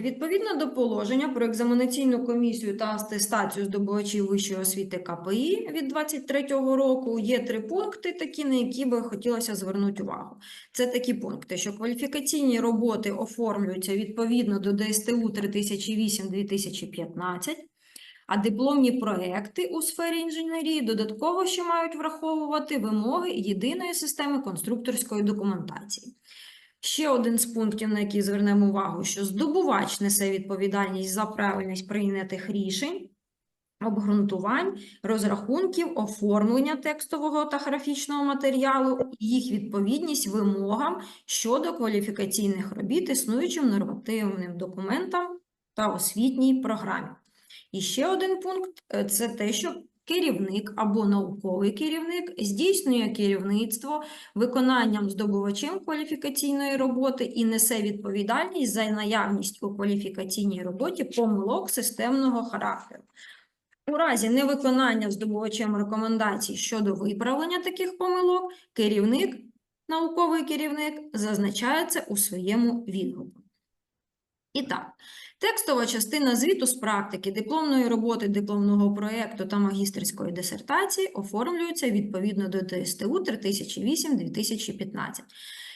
відповідно до положення про екзаменаційну комісію та атестацію здобувачів вищої освіти КПІ від 23-го року є три пункти, такі, на які би хотілося звернути увагу. Це такі пункти, що кваліфікаційні роботи оформлюються відповідно до ДСТУ 3008-2015, а дипломні проекти у сфері інженерії додатково ще мають враховувати вимоги єдиної системи конструкторської документації. Ще один з пунктів, на який звернемо увагу, що здобувач несе відповідальність за правильність прийнятих рішень, обґрунтувань, розрахунків, оформлення текстового та графічного матеріалу, і їх відповідність вимогам щодо кваліфікаційних робіт існуючим нормативним документам та освітній програмі. І ще один пункт е, це те, що керівник або науковий керівник здійснює керівництво виконанням здобувачем кваліфікаційної роботи і несе відповідальність за наявність у кваліфікаційній роботі помилок системного характеру. У разі невиконання здобувачем рекомендацій щодо виправлення таких помилок, керівник, науковий керівник зазначає це у своєму відгуку. І так, текстова частина звіту з практики, дипломної роботи, дипломного проєкту та магістерської дисертації оформлюється відповідно до ДСТУ 3008-2015.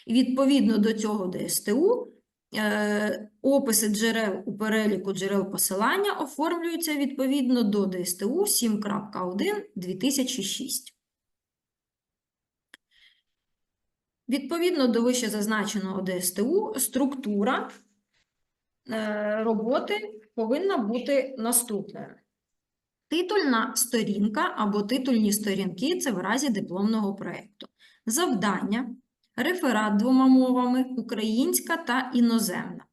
І відповідно до цього ДСТУ е, описи джерел у переліку джерел посилання оформлюються відповідно до ДСТУ 7.1-2006. Відповідно до вище зазначеного ДСТУ, структура роботи повинна бути наступною. Титульна сторінка або титульні сторінки це в разі дипломного проєкту. Завдання, реферат двома мовами, українська та іноземна.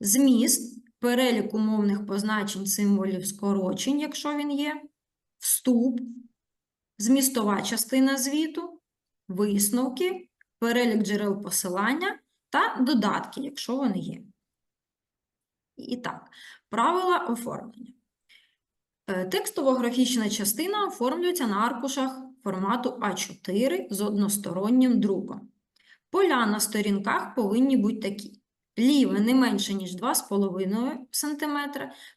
Зміст, перелік умовних позначень символів скорочень, якщо він є, вступ, змістова частина звіту, висновки, перелік джерел посилання та додатки, якщо вони є. І так, правила оформлення. Е, Текстово-графічна частина оформлюється на аркушах формату А4 з одностороннім друком. Поля на сторінках повинні бути такі. Ліве не менше, ніж 2,5 см,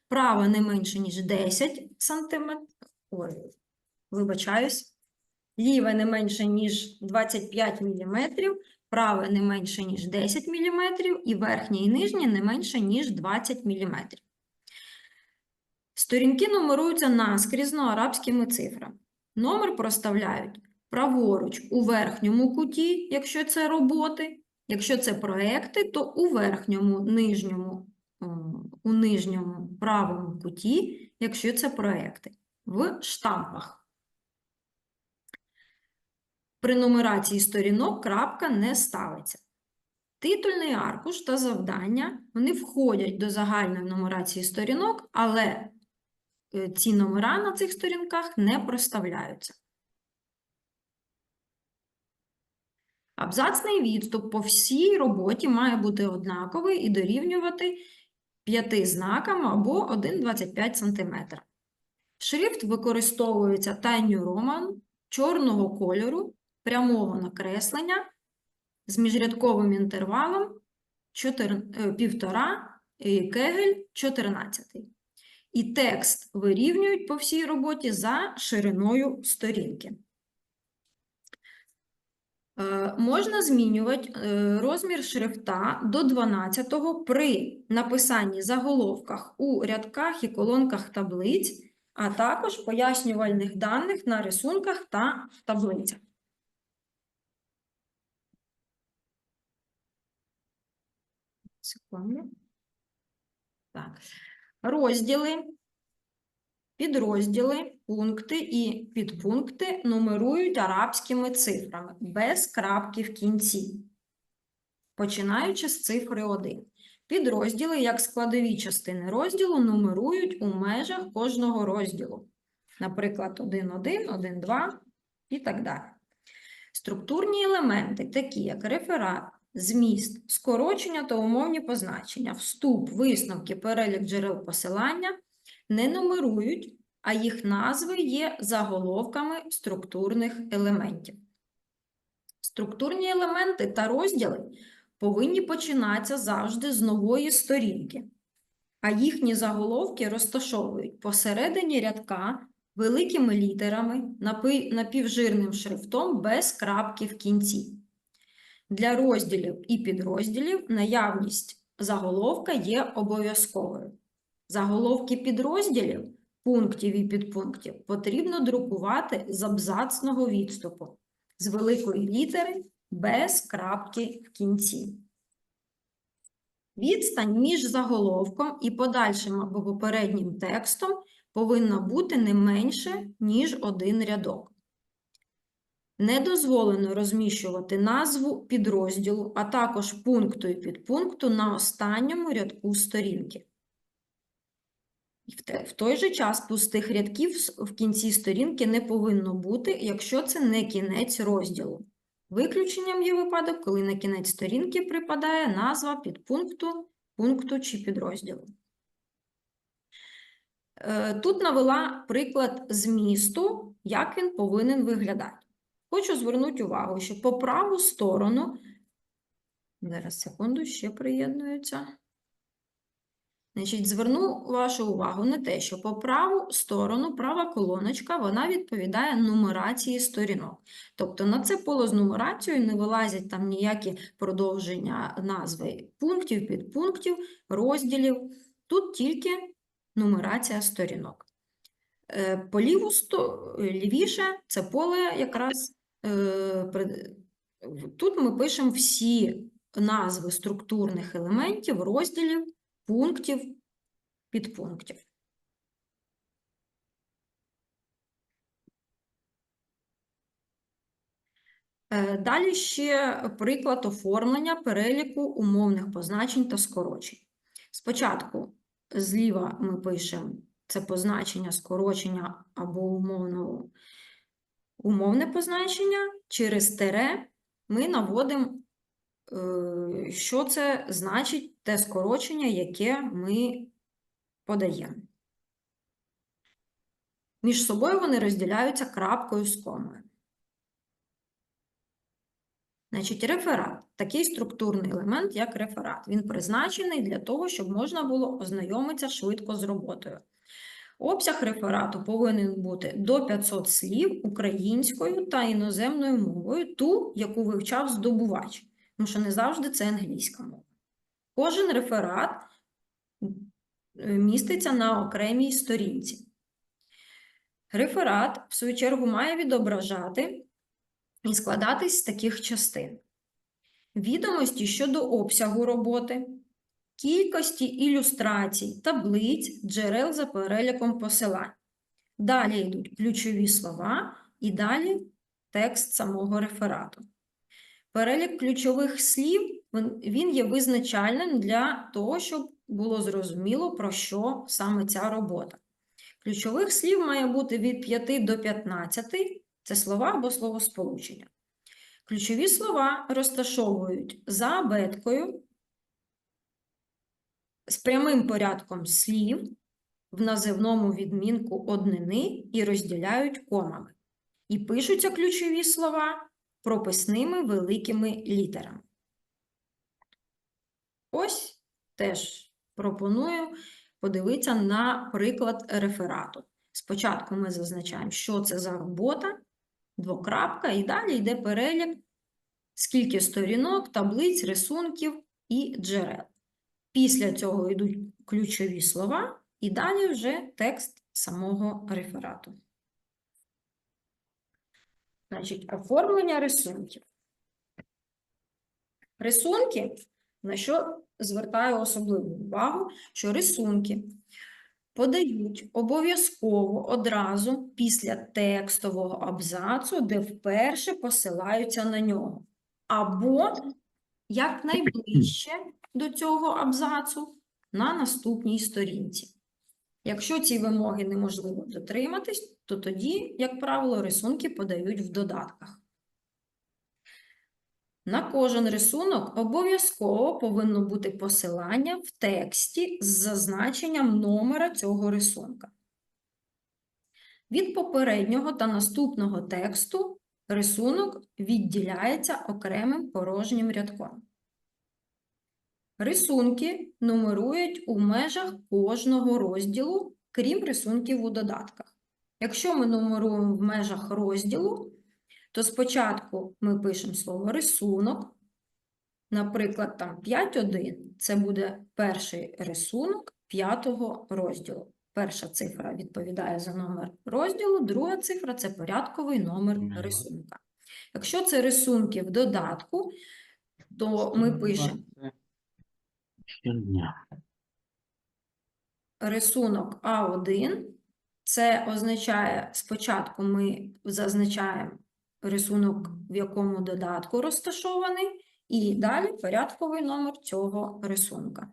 праве не менше, ніж 10 см. Ой, вибачаюсь. Ліве не менше, ніж 25 мм, праве не менше, ніж 10 мм, і верхнє і нижнє не менше, ніж 20 мм. Сторінки нумеруються наскрізно арабськими цифрами. Номер проставляють праворуч у верхньому куті, якщо це роботи. Якщо це проекти, то у верхньому нижньому, у нижньому правому куті, якщо це проекти, в штампах. При нумерації сторінок крапка не ставиться. Титульний аркуш та завдання вони входять до загальної нумерації сторінок, але е, ці номера на цих сторінках не проставляються. Абзацний відступ по всій роботі має бути однаковий і дорівнювати 5 знакам або 1,25 см. Шрифт використовується Tiny Roman чорного кольору, прямого накреслення з міжрядковим інтервалом 1,5 і кегель 14. І текст вирівнюють по всій роботі за шириною сторінки. Е, Можна змінювати е, розмір шрифта до 12 при написанні заголовках у рядках і колонках таблиць, а також пояснювальних даних на рисунках та таблицях. Секунду. Так. Розділи, підрозділи, пункти і підпункти нумерують арабськими цифрами без крапки в кінці, починаючи з цифри 1. Підрозділи, як складові частини розділу, нумерують у межах кожного розділу. Наприклад, 1.1, 1.2 і так далі. Структурні елементи, такі як реферат, зміст, скорочення та умовні позначення, вступ, висновки, перелік джерел посилання не нумерують, а їх назви є заголовками структурних елементів. Структурні елементи та розділи повинні починатися завжди з нової сторінки. а їхні заголовки розташовують посередині рядка великими літерами напівжирним шрифтом без крапки в кінці. Для розділів і підрозділів наявність заголовка є обов'язковою. Заголовки підрозділів, пунктів і підпунктів потрібно друкувати з абзацного відступу з великої літери без крапки в кінці. Відстань між заголовком і подальшим або попереднім текстом повинна бути не менше, ніж один рядок. Не дозволено розміщувати назву підрозділу, а також пункту і підпункту на останньому рядку сторінки. В той же час пустих рядків в кінці сторінки не повинно бути, якщо це не кінець розділу. Виключенням є випадок, коли на кінець сторінки припадає назва підпункту, пункту чи підрозділу. Е, Тут навела приклад змісту, як він повинен виглядати. Хочу звернути увагу, що по праву сторону, зараз секунду, ще приєднуються. Значить, зверну вашу увагу на те, що по праву сторону, права колоночка, вона відповідає нумерації сторінок. Тобто на це поле з нумерацією не вилазять там ніякі продовження назви пунктів, підпунктів, розділів. Тут тільки нумерація сторінок. Е, По ліву сто... лівіше це поле якраз е, тут ми пишемо всі назви структурних елементів, розділів, пунктів, підпунктів. Е, Далі ще приклад оформлення переліку умовних позначень та скорочень. Спочатку зліва ми пишемо це позначення, скорочення або умовно, умовне позначення. Через тире ми наводимо, е, що це значить те скорочення, яке ми подаємо. Між собою вони розділяються крапкою з комою. Значить, реферат такий структурний елемент, як реферат. Він призначений для того, щоб можна було ознайомитися швидко з роботою. Обсяг реферату повинен бути до 500 слів українською та іноземною мовою, ту, яку вивчав здобувач, тому що не завжди це англійська мова. Кожен реферат міститься на окремій сторінці. Реферат, в свою чергу, має відображати і складатись з таких частин. Відомості щодо обсягу роботи, кількості ілюстрацій, таблиць, джерел за переліком посилань. Далі йдуть ключові слова і далі текст самого реферату. Перелік ключових слів він- є визначальним для того, щоб було зрозуміло, про що саме ця робота. Ключових слів має бути від 5 до 15 це слова або словосполучення. Ключові слова розташовують за абеткою з прямим порядком слів в називному відмінку однини і розділяють комами. І пишуться ключові слова прописними великими літерами. Ось теж пропоную подивитися на приклад реферату. Спочатку ми зазначаємо, що це за робота, двокрапка, і далі йде перелік, скільки сторінок, таблиць, рисунків і джерел. Після цього йдуть ключові слова, і далі вже текст самого реферату. Значить, оформлення рисунків. Рисунки, на що звертаю особливу увагу, що рисунки подають обов'язково одразу після текстового абзацу, де вперше посилаються на нього. Або якнайближче до цього абзацу на наступній сторінці. Якщо ці вимоги неможливо дотриматись, то тоді, як правило, рисунки подають в додатках. На кожен рисунок обов'язково повинно бути посилання в тексті з зазначенням номера цього рисунка. Від попереднього та наступного тексту рисунок відділяється окремим порожнім рядком. Рисунки нумерують у межах кожного розділу, крім рисунків у додатках. Якщо ми нумеруємо в межах розділу, то спочатку ми пишемо слово рисунок. Наприклад, там 5.1 це буде перший рисунок п'ятого розділу. Перша цифра відповідає за номер розділу, друга цифра це порядковий номер рисунка. Якщо це рисунки в додатку, то ми пишемо Щодня. рисунок А1. Це означає, спочатку ми зазначаємо рисунок, в якому додатку розташований, і далі порядковий номер цього рисунка.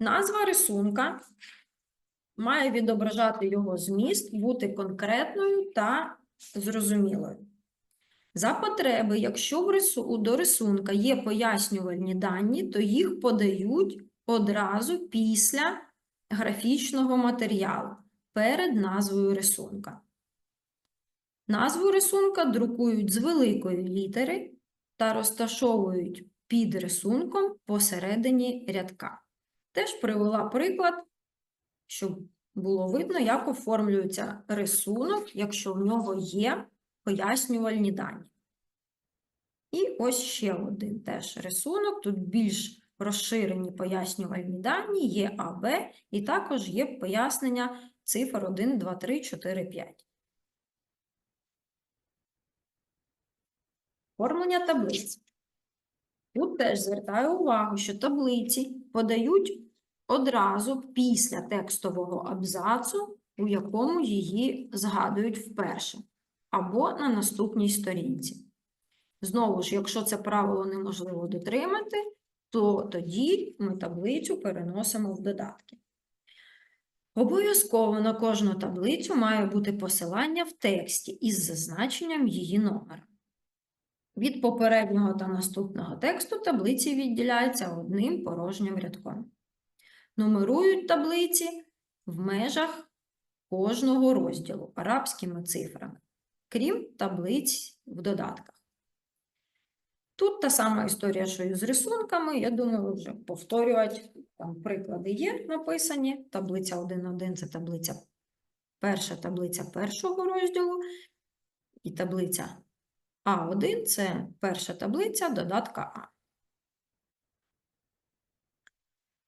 Назва рисунка має відображати його зміст, бути конкретною та зрозумілою. За потреби, якщо в рису, до рисунка є пояснювальні дані, то їх подають одразу після графічного матеріалу перед назвою рисунка. Назву рисунка друкують з великої літери та розташовують під рисунком посередині рядка. Теж привела приклад, щоб було видно, як оформлюється рисунок, якщо в нього є пояснювальні дані. І ось ще один теж рисунок. Тут більш розширені пояснювальні дані, є А, Б, і також є пояснення цифр 1, 2, 3, 4, 5. Оформлення таблиць. Тут теж звертаю увагу, що таблиці подають одразу після текстового абзацу, у якому її згадують вперше, або на наступній сторінці. Знову ж, якщо це правило неможливо дотримати, то тоді ми таблицю переносимо в додатки. Обов'язково на кожну таблицю має бути посилання в тексті із зазначенням її номера. Від попереднього та наступного тексту таблиці відділяються одним порожнім рядком. Нумерують таблиці в межах кожного розділу арабськими цифрами, крім таблиць в додатках. Тут та сама історія, що і з рисунками. Я думаю, вже повторювати там приклади є написані. Таблиця 1.1 це таблиця перша таблиця першого розділу, і таблиця А1 це перша таблиця додатка А.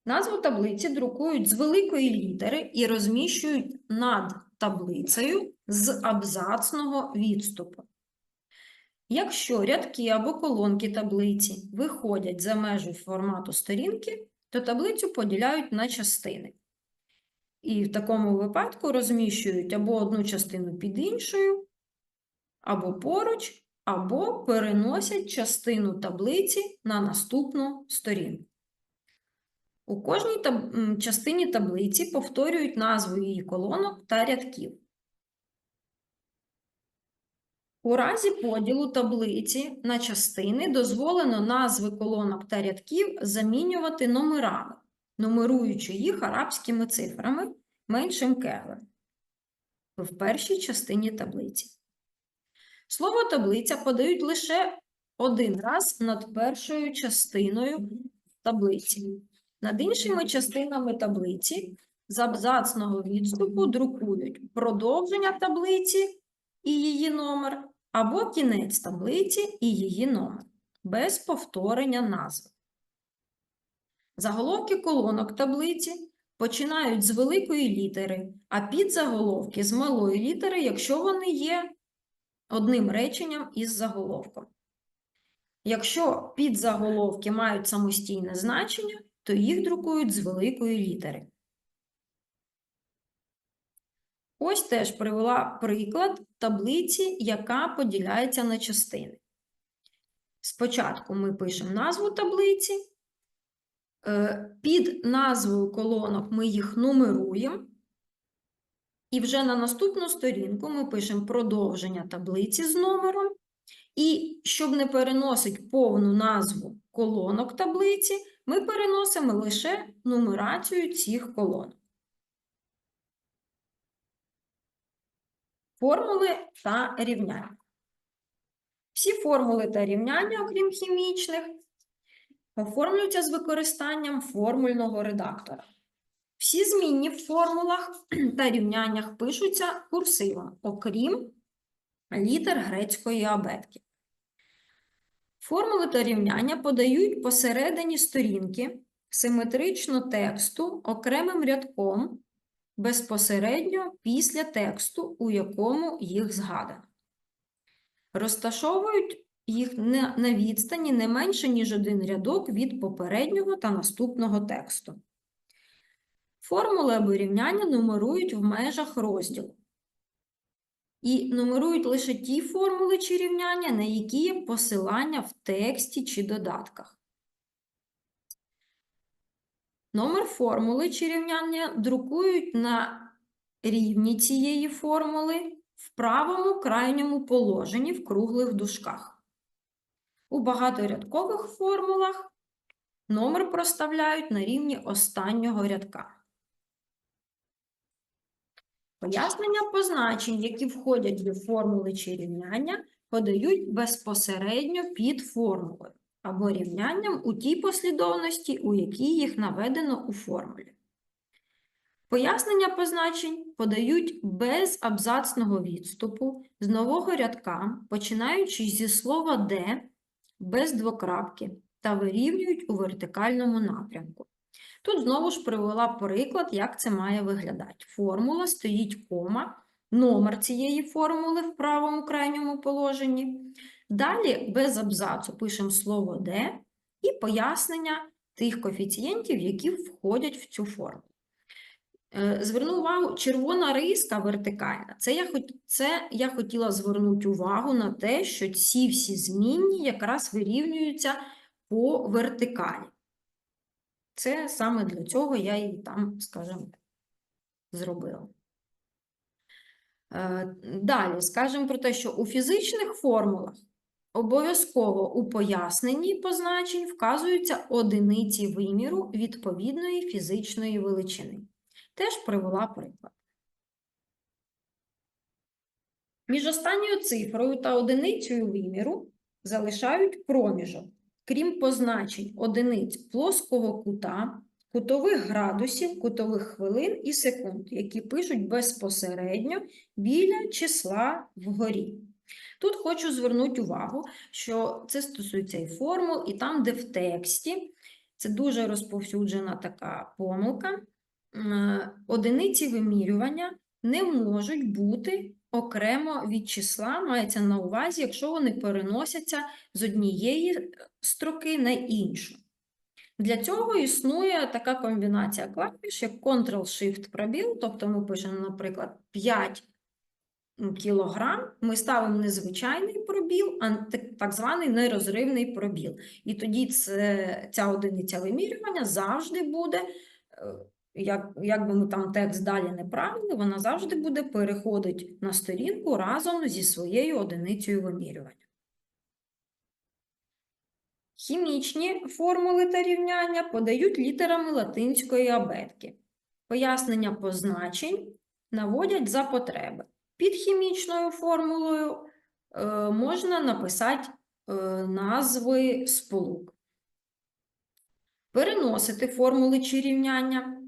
Назву таблиці друкують з великої літери і розміщують над таблицею з абзацного відступу. Якщо рядки або колонки таблиці виходять за межі формату сторінки, то таблицю поділяють на частини. І в такому випадку розміщують або одну частину під іншою, або поруч, або переносять частину таблиці на наступну сторінку. У кожній таб- частині таблиці повторюють назву її колонок та рядків. У разі поділу таблиці на частини дозволено назви колонок та рядків замінювати номерами, нумеруючи їх арабськими цифрами меншим кеглем в першій частині таблиці. Слово таблиця подають лише один раз над першою частиною таблиці. Над іншими частинами таблиці з абзацного відступу друкують продовження таблиці і її номер, або кінець таблиці і її номер, без повторення назви. Заголовки колонок таблиці починають з великої літери, а підзаголовки з малої літери, якщо вони є одним реченням із заголовком. Якщо підзаголовки мають самостійне значення, то їх друкують з великої літери. Ось теж привела приклад таблиці, яка поділяється на частини. Спочатку ми пишемо назву таблиці, е, під назвою колонок ми їх нумеруємо, і вже на наступну сторінку ми пишемо продовження таблиці з номером, і щоб не переносити повну назву колонок таблиці, ми переносимо лише нумерацію цих колонок. Формули та рівняння. Всі формули та рівняння, окрім хімічних, оформлюються з використанням формульного редактора. Всі змінні в формулах та рівняннях пишуться курсивом, окрім літер грецької абетки. Формули та рівняння подають посередині сторінки симетрично тексту окремим рядком безпосередньо після тексту, у якому їх згадано. Розташовують їх на відстані не менше, ніж один рядок від попереднього та наступного тексту. Формули або рівняння нумерують в межах розділу. І нумерують лише ті формули чи рівняння, на які є посилання в тексті чи додатках. Номер формули чи рівняння друкують на рівні цієї формули в правому крайньому положенні в круглих дужках. У багаторядкових формулах номер проставляють на рівні останнього рядка. Пояснення позначень, які входять до формули чи рівняння, подають безпосередньо під формулою або рівнянням у тій послідовності, у якій їх наведено у формулі. Пояснення позначень подають без абзацного відступу з нового рядка, починаючи зі слова «де» без двокрапки та вирівнюють у вертикальному напрямку. Тут знову ж привела приклад, як це має виглядати. Формула стоїть кома, номер цієї формули в правому крайньому положенні. Далі без абзацу пишемо слово «де» і пояснення тих коефіцієнтів, які входять в цю формулу. Е, Зверну увагу, червона риска вертикальна. Це я, це я хотіла звернути увагу на те, що ці всі змінні якраз вирівнюються по вертикалі. Це саме для цього я її там, скажімо, зробила. Е, Далі скажемо про те, що у фізичних формулах обов'язково у поясненні позначень вказуються одиниці виміру відповідної фізичної величини. Теж привела приклад. Між останньою цифрою та одиницею виміру залишають проміжок, крім позначень одиниць плоского кута, кутових градусів, кутових хвилин і секунд, які пишуть безпосередньо біля числа вгорі. Тут хочу звернути увагу, що це стосується і формул, і там, де в тексті, це дуже розповсюджена така помилка. Одиниці вимірювання не можуть бути окремо від числа, мається на увазі, якщо вони переносяться з однієї строки на іншу. Для цього існує така комбінація клавіш, як Ctrl-Shift-пробіл, тобто ми пишемо, наприклад, 5 кілограм, ми ставимо не звичайний пробіл, а так- так званий нерозривний пробіл. І тоді це, ця одиниця вимірювання завжди буде, е, як, як би ми там текст далі не правили, вона завжди буде переходити на сторінку разом зі своєю одиницею вимірювання. Хімічні формули та рівняння подають літерами латинської абетки. Пояснення позначень наводять за потреби. Під хімічною формулою е, можна написати е, назви сполук. Переносити формули чи рівняння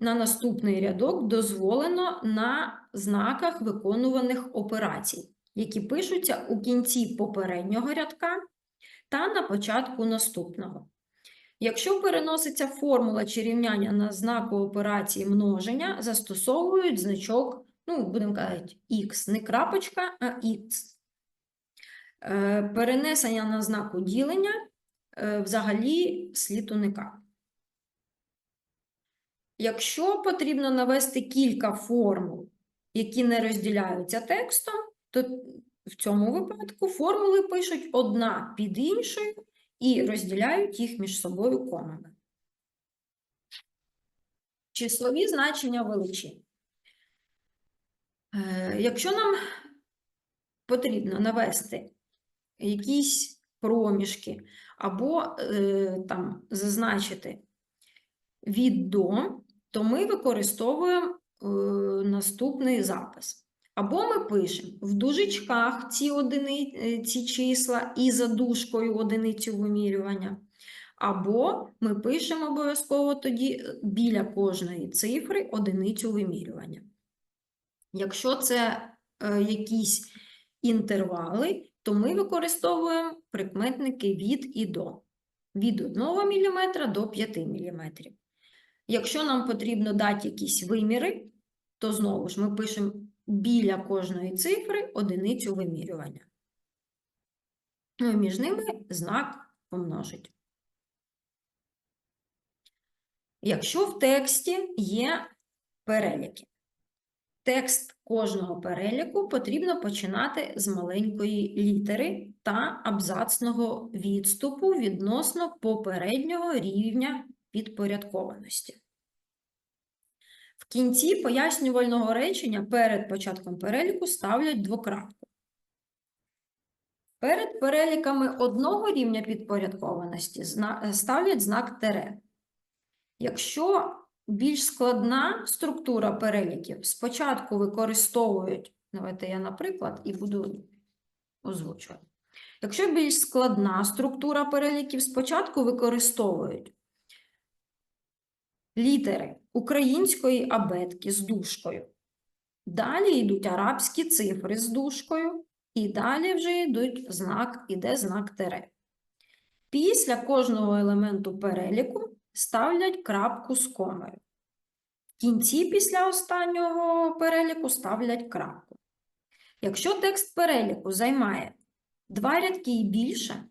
на наступний рядок дозволено на знаках виконуваних операцій, які пишуться у кінці попереднього рядка та на початку наступного. Якщо переноситься формула чи рівняння на знаку операції множення, застосовують значок, ну, будемо казати, Х, не крапочка, а Х. Е, Перенесення на знаку ділення е, взагалі слід уникати. Якщо потрібно навести кілька формул, які не розділяються текстом, то в цьому випадку формули пишуть одна під іншою і розділяють їх між собою комами. Числові значення величин. Е, Якщо нам потрібно навести якісь проміжки або е, там зазначити від до, то ми використовуємо е, наступний запис. Або ми пишемо в дужечках ці, одини, е, ці числа і за дужкою одиницю вимірювання, Або ми пишемо обов'язково тоді е, біля кожної цифри одиницю вимірювання. Якщо це е, якісь інтервали, то ми використовуємо прикметники від і до. Від 1 мм до 5 мм. Якщо нам потрібно дати якісь виміри, то знову ж ми пишемо біля кожної цифри одиницю вимірювання. Ну і між ними знак помножить. Якщо в тексті є переліки, текст кожного переліку потрібно починати з маленької літери та абзацного відступу відносно попереднього рівня підпорядкованості. В кінці пояснювального речення перед початком переліку ставлять двокрапку. Перед переліками одного рівня підпорядкованості ставлять знак тире. Якщо більш складна структура переліків, спочатку використовують, давайте я, наприклад, і буду озвучувати. Якщо більш складна структура переліків, спочатку використовують літери української абетки з дужкою. Далі йдуть арабські цифри з дужкою, і далі вже йдуть знак, іде знак тире. Після кожного елементу переліку ставлять крапку з комою. В кінці після останнього переліку ставлять крапку. Якщо текст переліку займає два рядки і більше,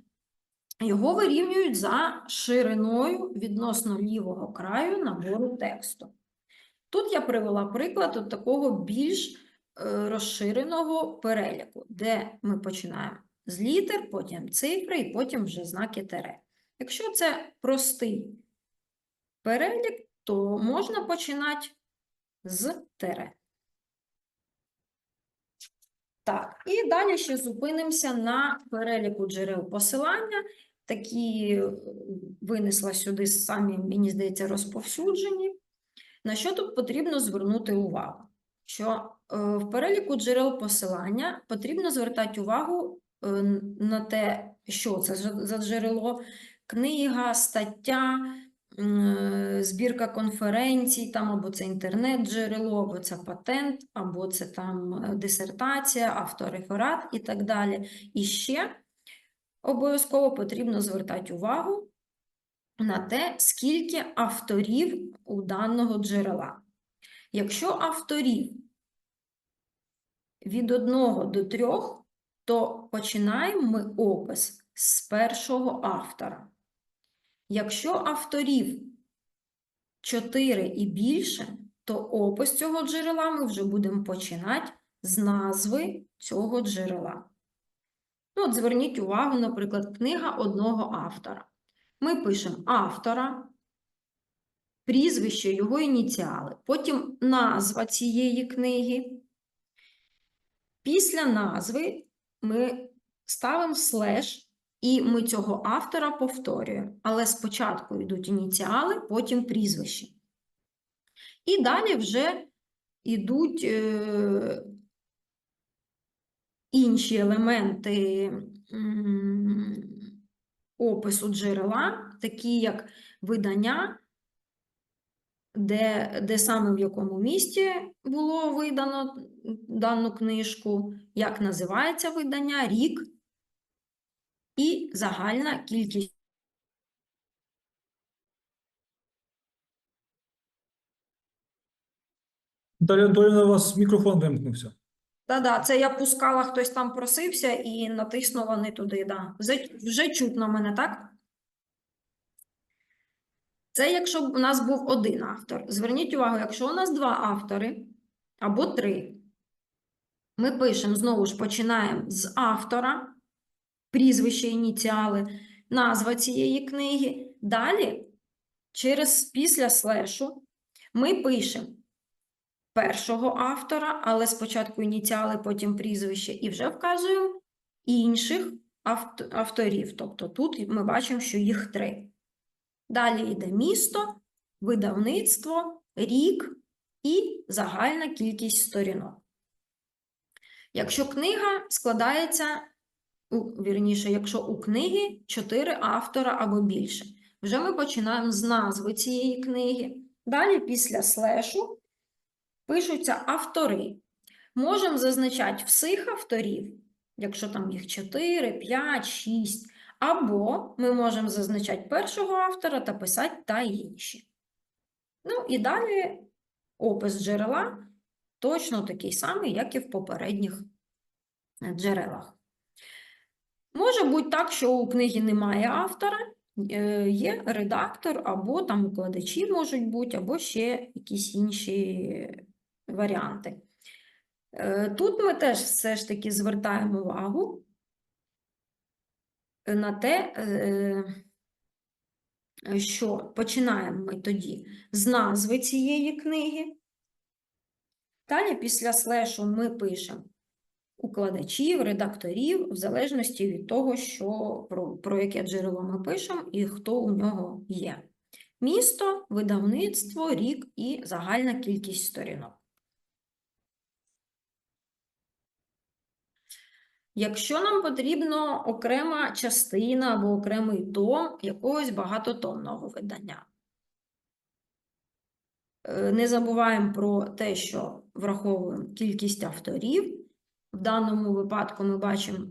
його вирівнюють за шириною відносно лівого краю набору тексту. Тут я привела приклад от такого більш е, розширеного переліку, де ми починаємо з літер, потім цифри і потім вже знаки тире. Якщо це простий перелік, то можна починати з тире. Так, і далі ще зупинимося на переліку джерел посилання. Такі е, винесла сюди самі, мені здається, розповсюджені. На що тут потрібно звернути увагу? Що е, в переліку джерел посилання потрібно звертати увагу е, на те, що це за джерело, книга, стаття, збірка конференцій, там або це інтернет-джерело, або це патент, або це там е, дисертація, автореферат і так далі. І ще обов'язково потрібно звертати увагу на те, скільки авторів у даного джерела. Якщо авторів від 1 до 3, то починаємо ми опис з першого автора. Якщо авторів 4 і більше, то опис цього джерела ми вже будемо починати з назви цього джерела. Ну, от зверніть увагу, наприклад, книга одного автора. Ми пишемо автора, прізвище, його ініціали, потім назва цієї книги. Після назви ми ставимо слеш, і ми цього автора повторюємо. Але спочатку йдуть ініціали, потім прізвище. І далі вже йдуть е, інші елементи опису джерела, такі як видання, де, де саме в якому місті було видано дану книжку, як називається видання, рік і загальна кількість. Наталія Анатоліївна, у вас мікрофон вимкнувся. Да-да, це я пускала, хтось там просився і натиснула вони туди, да. Вже, вже чутно мене, так? Це якщо б у нас був один автор. Зверніть увагу, якщо у нас два автори або три, ми пишемо, знову ж починаємо з автора, прізвище, ініціали, назва цієї книги. Далі, через після слешу, ми пишемо першого автора, але спочатку ініціали, потім прізвище, і вже вказуємо інших авторів. Тобто тут ми бачимо, що їх три. Далі йде місто, видавництво, рік і загальна кількість сторінок. Якщо книга складається, у- вірніше, якщо у книги 4 автора або більше, Вже ми починаємо з назви цієї книги. Далі після слешу пишуться автори. Можемо зазначати всіх авторів, якщо там їх 4, 5, 6. Або ми можемо зазначати першого автора та писати та інші. Ну і далі опис джерела точно такий самий, як і в попередніх джерелах. Може бути так, що у книги немає автора, е, є редактор, або там укладачі можуть бути, або ще якісь інші варіанти. Е, Тут ми теж все ж таки звертаємо увагу на те, е, що починаємо ми тоді з назви цієї книги. Далі після слешу ми пишемо укладачів, редакторів, в залежності від того, що, про, про яке джерело ми пишемо і хто у нього є. Місто, видавництво, рік і загальна кількість сторінок. Якщо нам потрібна окрема частина або окремий том якогось багатотомного видання, Е, не забуваємо про те, що враховуємо кількість авторів. В даному випадку ми бачимо,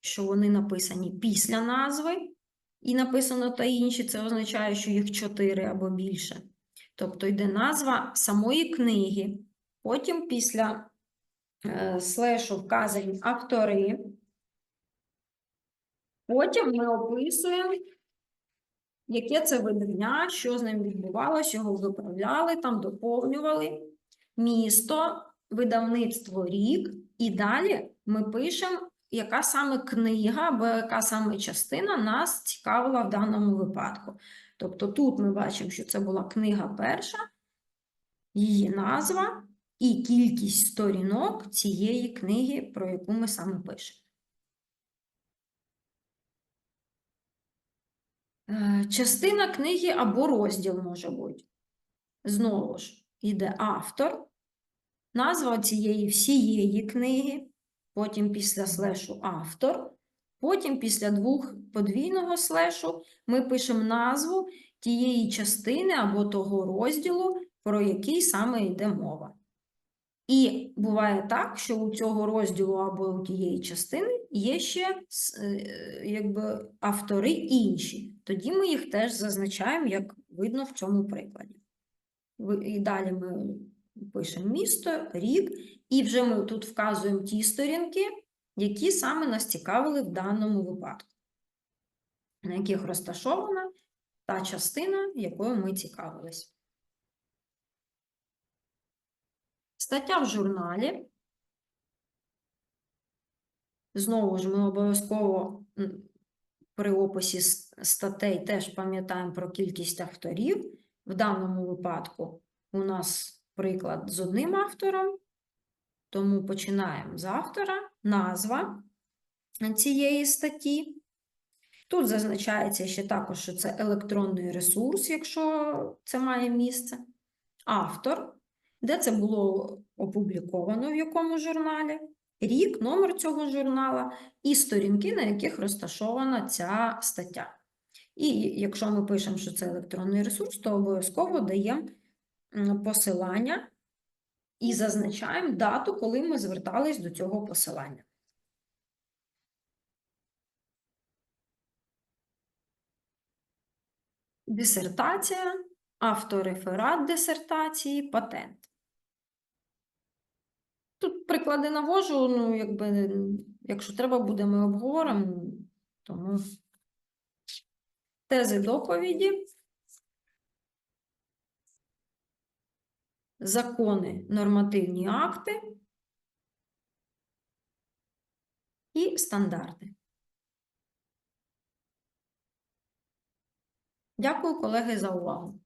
що вони написані після назви, і написано та інші, це означає, що їх 4 або більше. Тобто йде назва самої книги, потім після е, слешу вказані автори. Потім ми описуємо, яке це видання, що з ним відбувалося, його виправляли, там доповнювали. Місто, видавництво рік, і далі ми пишемо, яка саме книга або яка саме частина нас цікавила в даному випадку. Тобто тут ми бачимо, що це була книга перша, її назва і кількість сторінок цієї книги, про яку ми саме пишемо. Е, Частина книги або розділ може бути. Знову ж, йде автор, назва цієї всієї книги, потім після слешу автор, потім після двох подвійного слешу ми пишемо назву тієї частини або того розділу, про який саме йде мова. І буває так, що у цього розділу або у тієї частини є ще е, якби, автори інші. Тоді ми їх теж зазначаємо, як видно в цьому прикладі. І далі ми пишемо місто, рік, і вже ми тут вказуємо ті сторінки, які саме нас цікавили в даному випадку, на яких розташована та частина, якою ми цікавились. Стаття в журналі. Знову ж ми обов'язково при описі статей теж пам'ятаємо про кількість авторів. В даному випадку у нас приклад з одним автором, тому починаємо з автора, назва цієї статті. Тут зазначається ще також, що це електронний ресурс, якщо це має місце. Автор, де це було опубліковано, в якому журналі, рік, номер цього журнала і сторінки, на яких розташована ця стаття. І якщо ми пишемо, що це електронний ресурс, то обов'язково даємо посилання і зазначаємо дату, коли ми звертались до цього посилання. Дисертація, автореферат дисертації, патент. Тут приклади навожу, ну, якби, якщо треба буде, ми обговоримо. Тому тези доповіді, закони, нормативні акти і стандарти. Дякую, колеги, за увагу.